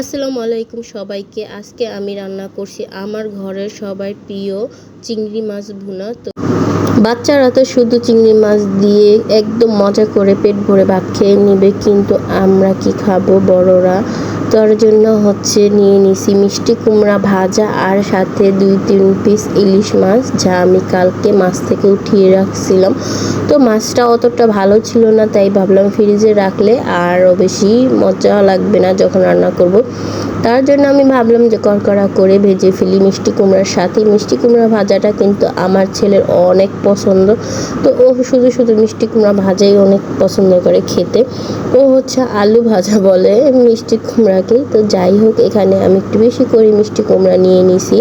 আসসালামু আলাইকুম সবাইকে। আজকে আমি রান্না করছি আমার ঘরের সবাই প্রিয় চিংড়ি মাছ ভুনা। তো বাচ্চারা তো শুধু চিংড়ি মাছ দিয়ে একদম মজা করে পেট ভরে ভাত খেয়ে নিবে, কিন্তু আমরা কি খাব বড়রা? তার জন্য হচ্ছে নিয়ে নিছি মিষ্টি কুমড়া ভাজা আর সাথে দুই তিন পিস ইলিশ মাছ, যা আমি কালকে মাছ থেকে উঠিয়ে রাখছিলাম। তো মাছটা অতটা ভালো ছিল না, তাই ভাবলাম ফ্রিজে রাখলে আরও বেশি মজা লাগবে না যখন রান্না করব। তার জন্য আমি ভাবলাম যে করকড়া করে ভেজে ফেলি মিষ্টি কুমড়ার সাথে। মিষ্টি কুমড়া ভাজাটা কিন্তু আমার ছেলের অনেক পছন্দ। তো ও শুধু শুধু মিষ্টি কুমড়া ভাজাই অনেক পছন্দ করে খেতে। ও হচ্ছে আলু ভাজা বলে মিষ্টি কুমড়াকে। তো যাই হোক, এখানে আমি একটু বেশি করে মিষ্টি কুমড়া নিয়ে নিছি।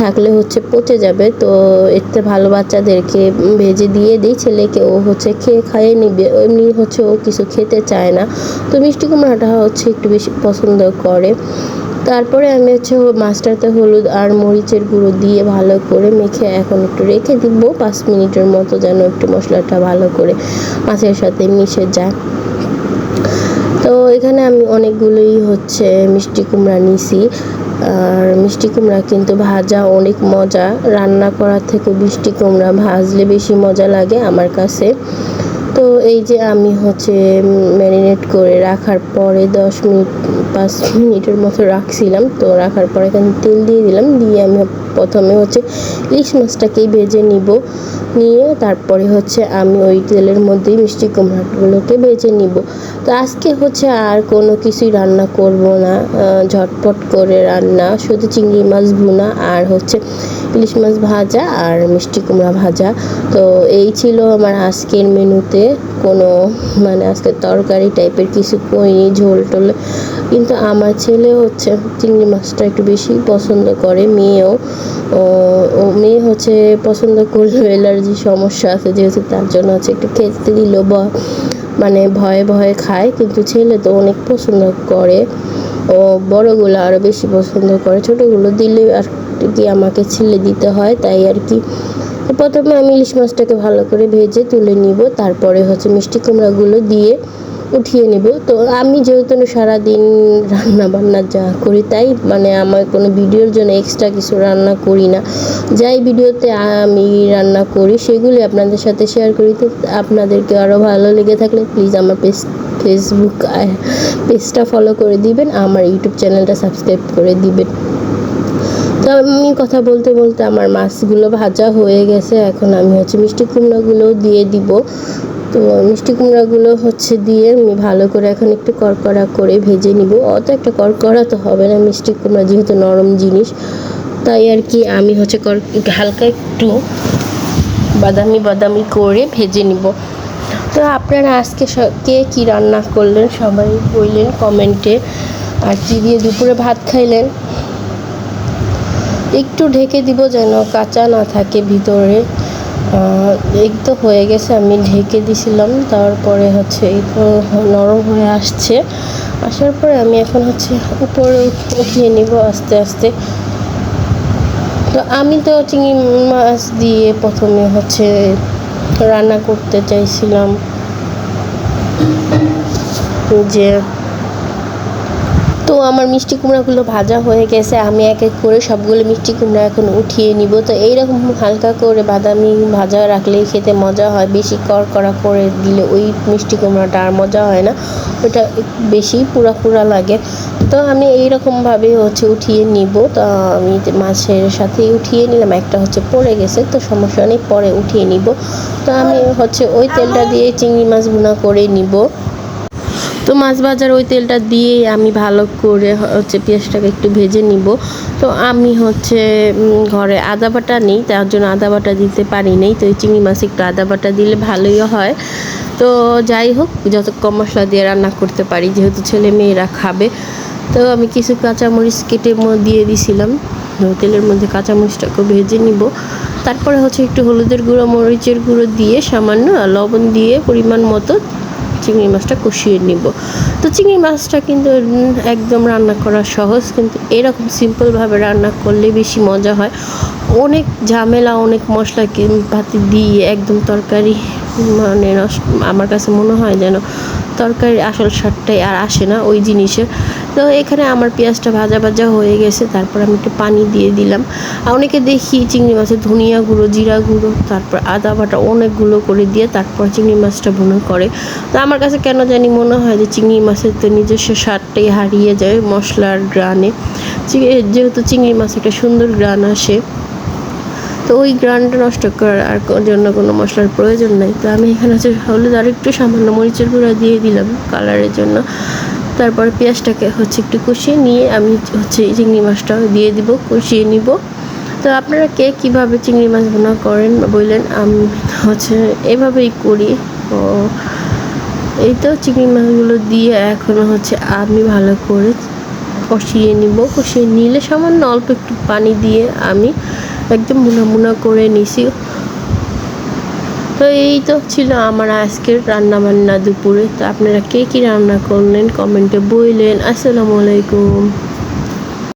থাকলে হচ্ছে পচে যাবে। তো এতে ভালো বাচ্চাদেরকে ভেজে দিয়ে দিই। ছেলেকে ও হচ্ছে খেয়ে খাইয়ে নিবে। এমনি হচ্ছে ও কিছু খেতে চায় না। তো মিষ্টি কুমড়াটা হচ্ছে একটু বেশি পছন্দ করে। তারপরে আমি হচ্ছে মাছটাতে হলুদ আর মরিচের গুঁড়ো দিয়ে ভালো করে মেখে এখন একটু রেখে দিব। পাঁচ মিনিটের মতো যেন একটু মশলাটা ভালো করে মাছের সাথে মিশে যায়। তো এখানে আমি অনেকগুলোই হচ্ছে মিষ্টি কুমড়া নিছি। আর মিষ্টি কুমড়া কিন্তু ভাজা অনেক মজা। রান্না করার থেকে মিষ্টি কুমড়া ভাজলে বেশি মজা লাগে আমার কাছে। তো এই যে আমি হচ্ছে ম্যারিনেট করে রাখার পরে দশ মিনিট, পাঁচ মিনিটের মতো রাখছিলাম। তো রাখার পরে এখানে তেল দিয়ে দিলাম। দিয়ে আমি প্রথমে হচ্ছে ইলিশ মাছটাকেই ভেজে নিব। নিয়ে তারপরে হচ্ছে আমি ওই তেলের মধ্যেই মিষ্টি কুমড়াগুলোকে ভেজে নিব। তো আজকে হচ্ছে আর কোনো কিছুই রান্না করব না ঝটপট করে রান্না। শুধু চিংড়ি মাছ ভুনা আর হচ্ছে ইলিশ মাছ ভাজা আর মিষ্টি কুমড়া ভাজা। তো এই ছিল আমার আজকের মেনুতে কোনো মানে আজকে তরকারি টাইপের কিছু করিনি, ঝোল টোল। কিন্তু আমার ছেলে হচ্ছে চিংড়ি মাছটা একটু বেশি পছন্দ করে, মেয়েও। হচ্ছে পছন্দ করলেও অ্যালার্জি সমস্যা আছে, যেহেতু তার জন্য হচ্ছে একটু খেতে দিল বা মানে ভয়ে ভয়ে খায়, কিন্তু ছেলে তো অনেক পছন্দ করে ও বড়গুলো আরও বেশি পছন্দ করে। ছোটোগুলো দিলে আর কি আমাকে ছেলে দিতে হয়, তাই আর কি। প্রথমে আমি ইলিশ মাছটাকে ভালো করে ভেজে তুলে নিব, তারপরে হচ্ছে মিষ্টি কুমড়াগুলো দিয়ে উঠিয়ে নিব। তো আমি যেহেতু সারাদিন রান্না বান্না যা করি, তাই মানে আমার কোনো ভিডিওর জন্য এক্সট্রা কিছু রান্না করি না। যাই ভিডিওতে আমি রান্না করি, সেগুলি আপনাদের সাথে শেয়ার করি। তো আপনাদেরকে আরও ভালো লেগে থাকলে প্লিজ আমার পেজ ফেসবুক পেজটা ফলো করে দিবেন, আমার ইউটিউব চ্যানেলটা সাবস্ক্রাইব করে দিবেন। তো আমি কথা বলতে বলতে আমার মাছগুলো ভাজা হয়ে গেছে। এখন আমি হচ্ছে মিষ্টি কুমড়াগুলোও দিয়ে দিব। তো মিষ্টি কুমড়াগুলো হচ্ছে দিয়ে আমি ভালো করে এখন একটু কড়কড়া করে ভেজে নিব। অত একটা কড়কড়া তো হবে না মিষ্টি কুমড়া যেহেতু নরম জিনিস। তাই আর কি আমি হচ্ছে কর হালকা একটু বাদামি বাদামি করে ভেজে নিব। তো আপনারা আজকে কে কী রান্না করলেন সবাই বললেন কমেন্টে। আর কী দিয়ে দুপুরে ভাত খাইলেন? একটু ঢেকে দিব যেন কাঁচা না থাকে ভিতরে। এই তো হয়ে গেছে, আমি ঢেকে দিছিলাম, তারপরে হচ্ছে এই নরম হয়ে আসছে। আসার পরে আমি এখন হচ্ছে উপরে উঠিয়ে নিব আস্তে আস্তে। তো আমি তো চিংড়ি মাছ দিয়ে প্রথমে হচ্ছে রান্না করতে চাইছিলাম যে তো আমার মিষ্টি কুমড়াগুলো ভাজা হয়ে গেছে আমি এক এক করে সবগুলো মিষ্টি কুমড়া এখন উঠিয়ে নিব। তো এইরকম হালকা করে বাদামি ভাজা রাখলেই খেতে মজা হয় বেশি কড়কড়া করে দিলে ওই মিষ্টি কুমড়াটা আর মজা হয় না ওটা বেশি পুরা পুরা লাগে। তো আমি এইরকমভাবে হচ্ছে উঠিয়ে নিব তো আমি মাছের সাথে উঠিয়ে নিলাম একটা হচ্ছে পড়ে গেছে তো সমস্যা নেই পরে উঠিয়ে নিব। তো আমি হচ্ছে ওই তেলটা দিয়ে চিংড়ি মাছ ভুনা করে নিব। তো মাছ ভাজার ওই তেলটা দিয়ে আমি ভালো করে হচ্ছে পেঁয়াজটাকে একটু ভেজে নিব। তো আমি হচ্ছে ঘরে আদা বাটা নেই, তার জন্য আদা বাটা দিতে পারি নাই। তো এই চিংড়ি মাছ একটু আদা বাটা দিলে ভালোই হয়। তো যাই হোক, যত কম মশলা দিয়ে রান্না করতে পারি, যেহেতু ছেলে মেয়েরা খাবে। তো আমি কিছু কাঁচামরিচ কেটে দিয়ে দিছিলাম। তেলের মধ্যে কাঁচামরিচটাকে ভেজে নিব। তারপরে হচ্ছে একটু হলুদের গুঁড়ো, মরিচের গুঁড়ো দিয়ে সামান্য লবণ দিয়ে পরিমাণ মতো চিংড়ি মাছটা কষিয়ে নিব। তো চিংড়ি মাছটা কিন্তু একদম রান্না করা সহজ, কিন্তু এরকম সিম্পলভাবে রান্না করলে বেশি মজা হয়। অনেক ঝামেলা, অনেক মশলা পাতি দিয়ে একদম তরকারি মানে আমার কাছে মনে হয় যেন তরকারির আসল স্বাদটাই আর আসে না ওই জিনিসের। তো এখানে আমার পেঁয়াজটা ভাজা ভাজা হয়ে গেছে, তারপর আমি একটু পানি দিয়ে দিলাম। আর অনেকে দেখি চিংড়ি মাছের ধনিয়া গুঁড়ো, জিরা গুঁড়ো, তারপর আদা বাটা অনেকগুলো করে দিয়ে তারপর চিংড়ি মাছটা ভুনো করে। তো আমার কাছে কেন জানি মনে হয় যে চিংড়ি মাছের তো নিজস্ব স্বাদটাই হারিয়ে যায় মশলার গ্রানে। যেহেতু চিংড়ি মাছ একটা সুন্দর গ্রান আসে, তো ওই গ্রানটা নষ্ট করার আর জন্য কোনো মশলার প্রয়োজন নাই। তো আমি এখানে হচ্ছে হলুদ আর একটু সামান্য মরিচের গুঁড়া দিয়ে দিলাম কালারের জন্য। তারপর পেঁয়াজটাকে হচ্ছে একটু কষিয়ে নিয়ে আমি হচ্ছে চিংড়ি মাছটা দিয়ে দিব, কষিয়ে নিব। তো আপনারা কে কীভাবে চিংড়ি মাছ ভুনা করেন বললেন, আমি হচ্ছে এভাবেই করি। ও, এই তো চিংড়ি মাছগুলো দিয়ে এখন হচ্ছে আমি ভালো করে কষিয়ে নিব। কষিয়ে নিলে সামান্য অল্প একটু পানি দিয়ে আমি একদম মুনা মুনা করে নিছি। তো এই তো ছিল আমার আজকের রান্না বান্না দুপুরে। তো আপনারা কে কী রান্না করলেন? কমেন্টে বললেন। আসসালামু আলাইকুম।